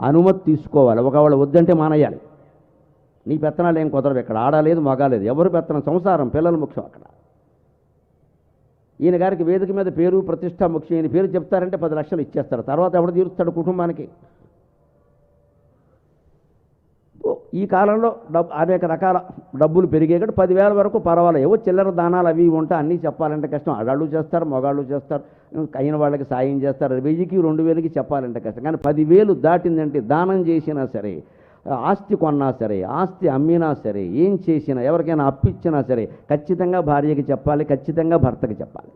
అనుమతి తీసుకోవాలి. ఒకవేళ వద్దంటే మానేయాలి. నీ పెత్తనాలు ఏం కుదరవు ఇక్కడ. ఆడలేదు మగాలేదు ఎవరు పెత్తనం? సంసారం పిల్లలు ముఖ్యం అక్కడ. ఈయన గారికి వేదిక మీద పేరు ప్రతిష్ట ముఖ్యం. ఈయన పేరు చెప్తారంటే పది లక్షలు ఇచ్చేస్తారు. తర్వాత ఎవడు తీరుస్తాడు కుటుంబానికి? ఈ కాలంలో డబ్బు అనేక రకాల డబ్బులు పెరిగాయి పదివేల వరకు పర్వాలేదు. ఏవో చిల్లర దానాలు అవి ఇవి ఉంటాయి అన్నీ చెప్పాలంటే కష్టం. ఆడాళ్ళు చేస్తారు మగాళ్ళు చేస్తారు అయిన వాళ్ళకి సాయం చేస్తారు. వెయ్యికి రెండు వేలకి చెప్పాలంటే కష్టం. కానీ పదివేలు దాటిందంటే దానం చేసినా సరే ఆస్తి కొన్నా సరే ఆస్తి అమ్మినా సరే ఏం చేసినా ఎవరికైనా అప్పిచ్చినా సరే ఖచ్చితంగా భార్యకి చెప్పాలి ఖచ్చితంగా భర్తకి చెప్పాలి.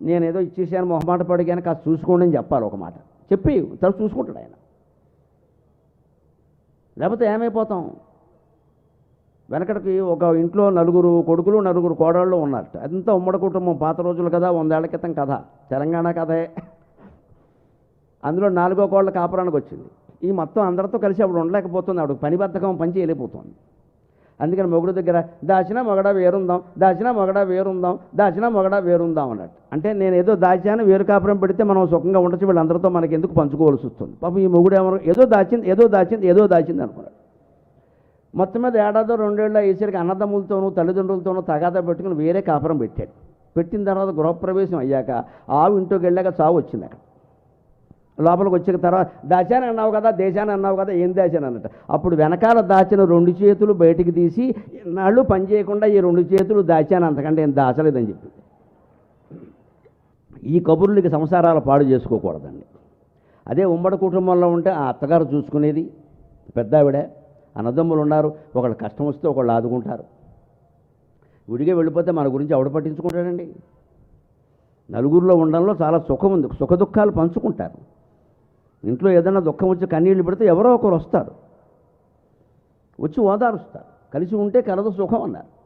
నేనేదో ఇచ్చేసాను మొహమాట పడిగాను కాస్త చూసుకోండి అని చెప్పాలి ఒక మాట. చెప్పి తను చూసుకుంటాడు ఆయన. లేకపోతే ఏమైపోతాం? వెనకటికి ఒక ఇంట్లో నలుగురు కొడుకులు నలుగురు కోడళ్ళు ఉన్నారట. అదంతా ఉమ్మడి కుటుంబం. పాత రోజులు కదా వందేళ్ళ క్రితం కథ. తెలంగాణ కథే. అందులో నాలుగో కోళ్ళ కాపురానికి వచ్చింది ఈ మొత్తం అందరితో కలిసి అప్పుడు ఉండలేకపోతుంది. ఆవిడ పని బద్ధకం పని చేయలేకపోతుంది. అందుకని మొగుడు దగ్గర దాచిన మొగడ వేరుందాం దాచిన మొగడ వేరుందాం దాచిన మొగడ వేరుందాం అన్నట్టు అంటే నేను ఏదో దాచాను వేరు కాపురం పెడితే మనం సుఖంగా ఉండొచ్చు వీళ్ళందరితో మనకి ఎందుకు పంచుకోవాల్సి వస్తుంది? పాపం ఈ మొగుడు ఏమో ఏదో దాచింది ఏదో దాచింది ఏదో దాచింది అనుకున్నాడు. మొత్తం మీద ఏడాదో రెండేళ్ళు వేసరికి అన్నదమ్ములతోనూ తల్లిదండ్రులతోనూ తగాదా పెట్టుకుని వేరే కాపురం పెట్టాడు. పెట్టిన తర్వాత గృహప్రవేశం అయ్యాక ఆవు ఇంట్లోకి వెళ్ళాక చావు వచ్చింది అక్కడ. లోపలికి వచ్చిన తర్వాత దాచాను అన్నావు కదా దేశాన్ని అన్నావు కదా ఏం దాచాను? అన్నట్టు. అప్పుడు వెనకాల దాచిన రెండు చేతులు బయటికి తీసి నాళ్ళు పని చేయకుండా ఈ రెండు చేతులు దాచాను అంతకంటే ఏం దాచలేదని చెప్పి. ఈ కబుర్లకి సంసారాలు పాడు చేసుకోకూడదండి. అదే ఉమ్మడి కుటుంబంలో ఉంటే ఆ అత్తగారు చూసుకునేది పెద్ద ఆవిడ అన్నదమ్ములు ఉన్నారు ఒకళ్ళు కష్టం వస్తే ఒకళ్ళు ఆదుకుంటారు. విడిగా వెళ్ళిపోతే మన గురించి ఆవిడ పట్టించుకుంటాడండి? నలుగురిలో ఉండడంలో చాలా సుఖం ఉంది సుఖదుఖాలు పంచుకుంటారు. ఇంట్లో ఏదైనా దుఃఖం వచ్చి కన్నీళ్ళు పెడితే ఎవరో ఒకరు వస్తారు. వచ్చి ఓదారుస్తారు. కలిసి ఉంటే కలదు సుఖం అన్నారు.